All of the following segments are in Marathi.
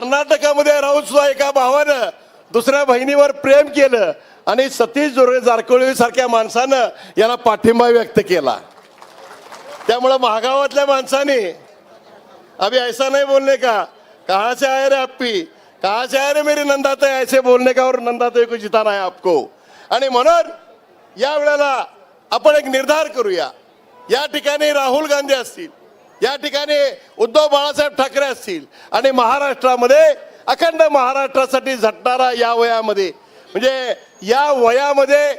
कर्नाटकामध्ये राहून सुद्धा एका भावानं दुसऱ्या बहिणीवर प्रेम केलं आणि सतीश जोरे जारकोळी सारख्या माणसानं याला पाठिंबा व्यक्त केला. त्यामुळं महागावातल्या माणसाने अभी ऐसा नाही बोलणे का? कहा से आए रे आप्पी? कहा से आए रे मेरी नंदाताई? ऐसे बोलणे का? और नंदाताई को जिताना आहे आपको. आणि म्हणून या वेळेला आपण एक निर्धार करूया. या ठिकाणी राहुल गांधी असतील. या ठिकाणी उद्धव बाळासाहेब ठाकरे असतील आणि महाराष्ट्रामध्ये अखंड महाराष्ट्रासाठी झटणारा या वयामध्ये म्हणजे या वयामध्ये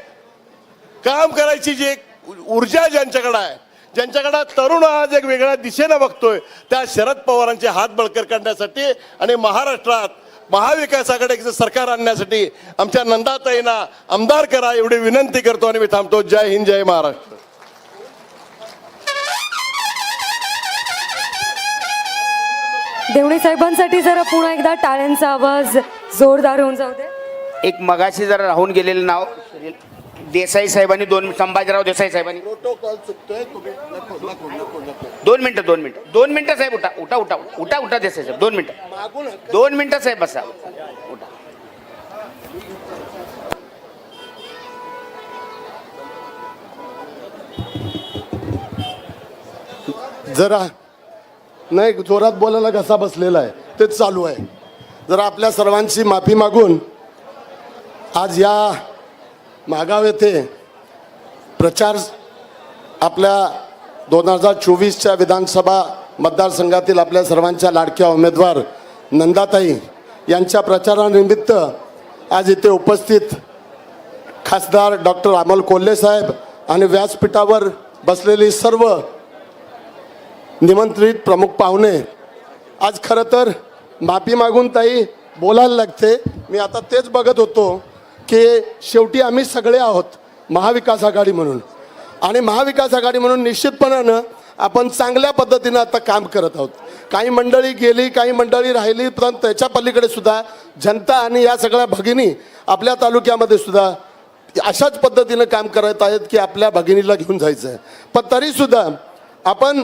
काम करायची जी एक ऊर्जा ज्यांच्याकडे आहे ज्यांच्याकडे तरुण आज एक वेगळ्या दिशेनं बघतोय त्या शरद पवारांचे हात बळकर करण्यासाठी आणि महाराष्ट्रात महाविकासाकडे एक सरकार आणण्यासाठी आमच्या नंदाताईंना आमदार करा एवढी विनंती करतो आणि मी थांबतो. जय हिंद जय महाराष्ट्र. देवणी साहेबांसाठी जरा पुन्हा एकदा टाळ्यांचा आवाज जोरदार होऊन जाऊ दे. एक मगाशी जरा राहून गेलेलं नाव देसाई साहेबांनी दोन संभाजीराव देसाई साहेबांनी. प्रोटोकॉल चुकतोय तुम्ही दोन मिनिटं दोन मिनिटं. दोन मिनिटं साहेब उठा उठा उठा उठा उठा देसाई साहेब दोन मिनिटं. मागून दोन मिनिटं साहेब बसा. उठा. जरा नाही जोरात बोलायला कसा बसलेला आहे. तेच चालू आहे. जरा आपल्या सर्वांची माफी मागून आज या मागाव येथे प्रचार आपल्या दोन हजार चोवीसच्या विधानसभा मतदारसंघातील आपल्या सर्वांच्या लाडक्या उमेदवार नंदाताई यांच्या प्रचारानिमित्त आज इथे उपस्थित खासदार डॉक्टर अमोल कोल्हे साहेब आणि व्यासपीठावर बसलेली सर्व निमंत्रित प्रमुख पाहुणे. आज खरं तर माफी मागून ताई बोलायला लागते. मी आता तेच बघत होतो की शेवटी आम्ही सगळे आहोत महाविकास आघाडी म्हणून. आणि महाविकास आघाडी म्हणून निश्चितपणानं आपण चांगल्या पद्धतीनं आता काम करत आहोत. काही मंडळी गेली काही मंडळी राहिली पण त्याच्या पलीकडे सुद्धा जनता आणि या सगळ्या भगिनी आपल्या तालुक्यामध्ये सुद्धा अशाच पद्धतीनं काम करत आहेत की आपल्या भगिनीला घेऊन जायचं आहे पण तरीसुद्धा आपण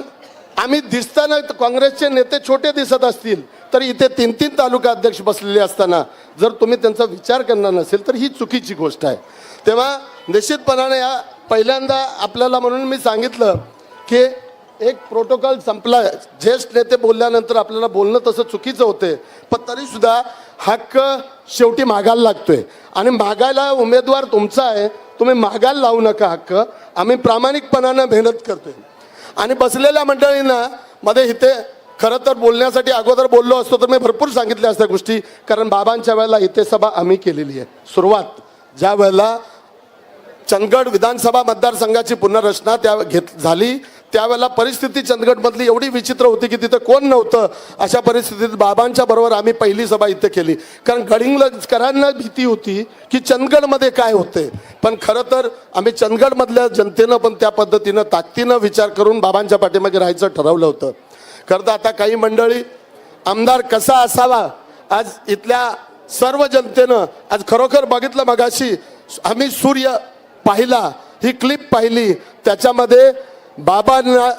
आम्ही दिसताना काँग्रेसचे नेते छोटे दिसत असतील तर इथे तीन तीन तालुका अध्यक्ष बसलेले असताना जर तुम्ही त्यांचा विचार करणार नसेल तर ही चुकीची गोष्ट आहे. तेव्हा निश्चितपणाने या पहिल्यांदा आपल्याला म्हणून मी सांगितलं की एक प्रोटोकॉल संपला ज्येष्ठ नेते बोलल्यानंतर आपल्याला बोलणं तसं चुकीचं होते पण तरीसुद्धा हक्क शेवटी मागायला लागतोय. आणि मागायला उमेदवार तुमचा आहे तुम्ही मागायला लावू नका हक्क आम्ही प्रामाणिकपणानं मेहनत करतोय. आणि बसलेल्या मंडळींना मध्ये इथे खरं तर बोलण्यासाठी अगोदर बोललो असतो तर मी भरपूर सांगितल्या असत्या गोष्टी कारण बाबांच्या वेळेला इथे सभा आम्ही केलेली आहे. सुरुवात ज्या वेळेला चंदगड विधानसभा मतदारसंघाची पुनर्रचना त्या घेत झाली त्यावेळेला परिस्थिती चंदगडमधली एवढी विचित्र होती की तिथं कोण नव्हतं. अशा परिस्थितीत बाबांच्या बरोबर आम्ही पहिली सभा इथं केली. कारण गडिंगलकरांना भीती होती की चंदगडमध्ये काय होते. पण खरं तर आम्ही चंदगडमधल्या जनतेनं पण त्या पद्धतीनं ताकदीनं विचार करून बाबांच्या पाठीमागे राहायचं ठरवलं होतं. खरं तर आता काही मंडळी आमदार कसा असावा? आज इथल्या सर्व जनतेनं आज खरोखर बघितलं मगाशी आम्ही सूर्य पाहिला ही क्लिप पाहिली. त्याच्यामध्ये बाबांना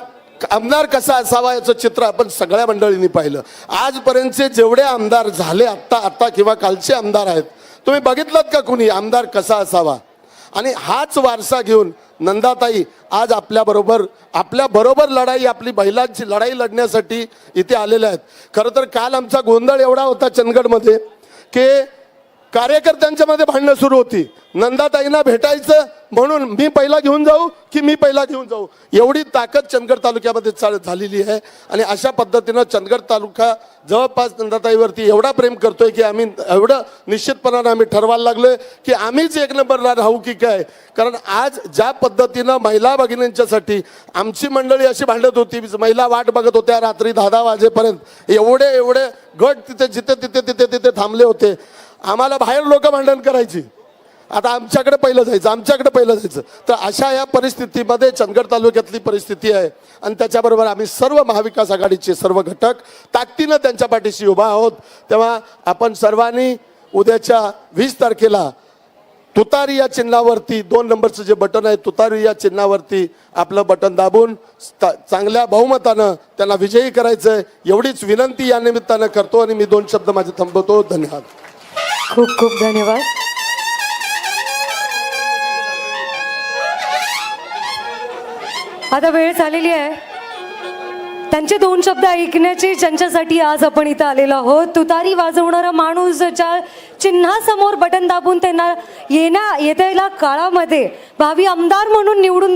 आमदार कसा असावा याचं चित्र आपण सगळ्या मंडळींनी पाहिलं. आजपर्यंतचे जेवढे आमदार झाले आत्ता आत्ता किंवा कालचे आमदार आहेत तुम्ही बघितलात का कुणी? आमदार कसा असावा? आणि हाच वारसा घेऊन नंदाताई आज आपल्याबरोबर आपल्याबरोबर लढाई आपली बैलांची लढाई लढण्यासाठी इथे आलेल्या आहेत. खरं तर काल आमचा गोंधळ एवढा होता चंदगडमध्ये की कार्यकर्त्यांच्या मध्ये भांडणं सुरू होती. नंदाताईंना भेटायचं म्हणून मी पहिला घेऊन जाऊ की मी पहिला घेऊन जाऊ? एवढी ताकद चंदगड तालुक्यामध्ये चाल झालेली आहे. आणि अशा पद्धतीनं चंदगड तालुका जवळपास नंदाताईवरती एवढा प्रेम करतोय की आम्ही एवढं निश्चितपणानं आम्ही ठरवायला लागलोय की आम्हीच एक नंबरला राहू की काय? कारण आज ज्या पद्धतीनं महिला भगिनींच्यासाठी आमची मंडळी अशी भांडत होती महिला वाट बघत होत्या रात्री दहा दहा वाजेपर्यंत. एवढे एवढे गट तिथे जिथे तिथे तिथे तिथे थांबले होते. आम्हाला बाहेर लोक भांडण करायची. आता आमच्याकडे पहिलं जायचं आमच्याकडे पहिलं जायचं. तर अशा या परिस्थितीमध्ये चंदगड तालुक्यातली परिस्थिती आहे. आणि त्याच्याबरोबर आम्ही सर्व महाविकास आघाडीचे सर्व घटक ताकदीनं त्यांच्या पाठीशी उभा आहोत. तेव्हा आपण सर्वांनी उद्याच्या वीस तारखेला तुतारी या चिन्हावरती दोन नंबरचं जे बटन आहे तुतारी या चिन्हावरती आपलं बटन दाबून चांगल्या बहुमतानं त्यांना विजयी करायचं एवढीच विनंती या निमित्तानं करतो आणि मी दोन शब्द माझे थांबवतो. धन्यवाद. खूप खूप धन्यवाद. आता वेळ झालेली आहे. त्यांचे दोन शब्द ऐकण्याची ज्यांच्यासाठी आज आपण इथं आलेलो आहोत. तुतारी वाजवणारा माणूस ज्या चिन्हासमोर बटन दाबून त्यांना येण्या येत्याला काळामध्ये भावी आमदार म्हणून निवडून